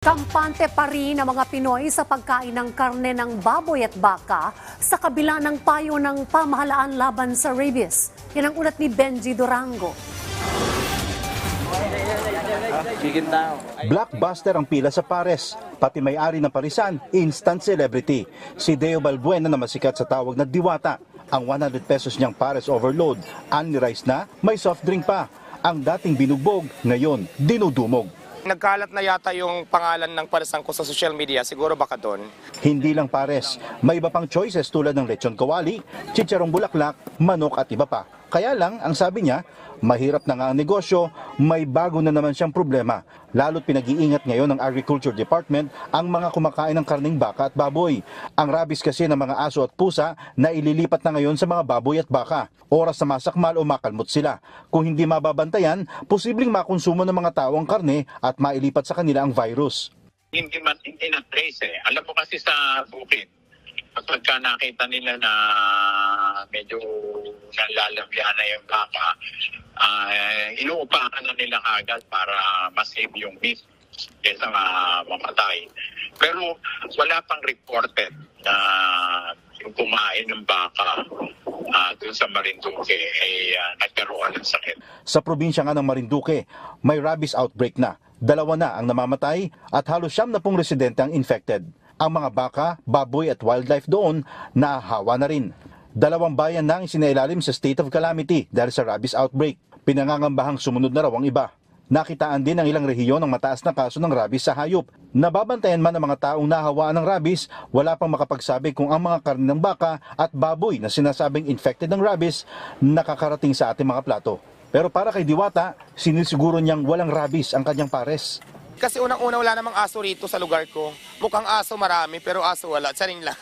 Kampante pa rin ang mga Pinoy sa pagkain ng karne ng baboy at baka sa kabila ng payo ng pamahalaan laban sa rabies. Yan ang ulat ni Benji Durango. Blockbuster ang pila sa pares. Pati may-ari ng parisan, instant celebrity. Si Deo Balbuena na masikat sa tawag na diwata. Ang 100 pesos niyang pares overload. Unli rice na, may soft drink pa. Ang dating binugbog, ngayon dinudumog. Nagkalat na yata yung pangalan ng parisan ko sa social media, siguro baka doon. Hindi lang pares, may iba pang choices tulad ng lechon kawali, chicharong bulaklak, manok at iba pa. Kaya lang, ang sabi niya, mahirap na nga ang negosyo, may bago na naman siyang problema. Lalo't pinag-iingat ngayon ng Agriculture Department ang mga kumakain ng karning baka at baboy. Ang rabies kasi ng mga aso at pusa na ililipat na ngayon sa mga baboy at baka. Oras na masakmal o makalmot sila. Kung hindi mababantayan, posibleng makonsumo ng mga tao ang karne at mailipat sa kanila ang virus. hindi man hindi na trace eh. Alam mo kasi sa bukid, kapag ka nakita nila na medyo nalalabyan na yung baka, uh, inuupahan na nila agad para masave yung meat kaysa ma- mamatay. Pero wala pang reported na yung kumain ng baka uh, dun sa Marinduque ay uh, nagkaroon ng sakit. Sa probinsya nga ng Marinduque, may rabies outbreak na. Dalawa na ang namamatay at halos siyam na pong residente ang infected. Ang mga baka, baboy at wildlife doon nahahawa na rin. Dalawang bayan na ang sinailalim sa state of calamity dahil sa rabies outbreak. Pinangangambahang sumunod na raw ang iba. Nakitaan din ang ilang rehiyon ng mataas na kaso ng rabies sa hayop. Nababantayan man ang mga taong nahawaan ng rabies, wala pang makapagsabi kung ang mga karne ng baka at baboy na sinasabing infected ng rabies nakakarating sa ating mga plato. Pero para kay Diwata, sinisiguro niyang walang rabies ang kanyang pares. Kasi unang-una wala namang aso rito sa lugar ko. Mukhang aso marami, pero aso wala. Saring lang.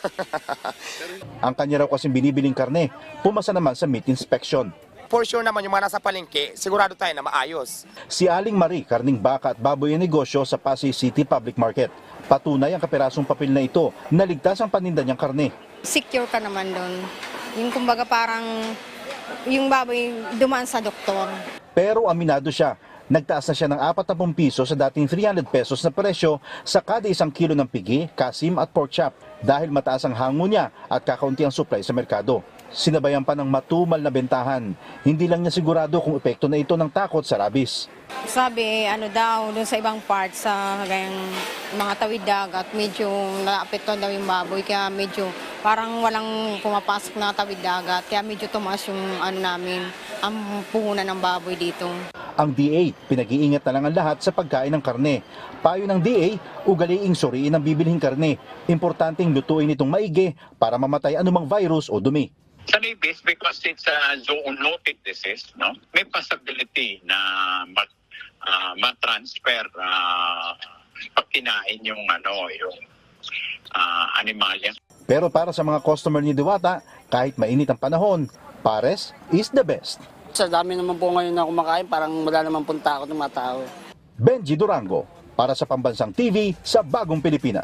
Ang kanya raw kasing binibiling karne, pumasa naman sa meat inspection. For sure naman, yung mga nasa palengke, sigurado tayo na maayos. Si Aling Marie, karning baka at baboy ang negosyo sa Pasay City Public Market. Patunay ang kapirasong papel na ito na ligtas ang paninda niyang karne. secure ka naman doon. Yung kumbaga parang yung baboy dumaan sa doktor. Pero aminado siya, nagtaas na siya ng 40 piso sa dating 300 pesos na presyo sa kada isang kilo ng pigi, kasim at pork chop dahil mataas ang hango niya at kakaunti ang supply sa merkado. Sinabayan pa ng matumal na bentahan. Hindi lang niya sigurado kung epekto na ito ng takot sa rabis. Sabi, ano daw, doon sa ibang parts, sa gayang mga tawid dagat, medyo naapektuhan daw yung baboy, kaya medyo parang walang pumapasok na tawid dagat, kaya medyo tumaas yung ano namin, ang puhunan ng baboy dito. Ang DA, pinag-iingat na lang ang lahat sa pagkain ng karne. Payo ng DA, ugaliing suriin ang bibilhing karne. Importanteng lutuin itong maigi para mamatay anumang virus o dumi. Sa rabies, because it's a zoonotic disease, no? may possibility na mag, ah, ma-transfer uh, pag kinain yung, ano, yung ah, animalya. Pero para sa mga customer ni Diwata, kahit mainit ang panahon, pares is the best. Sa dami naman po ngayon na kumakain, parang wala naman pong takot ng mga tao. Benji Durango, para sa Pambansang TV sa Bagong Pilipinas.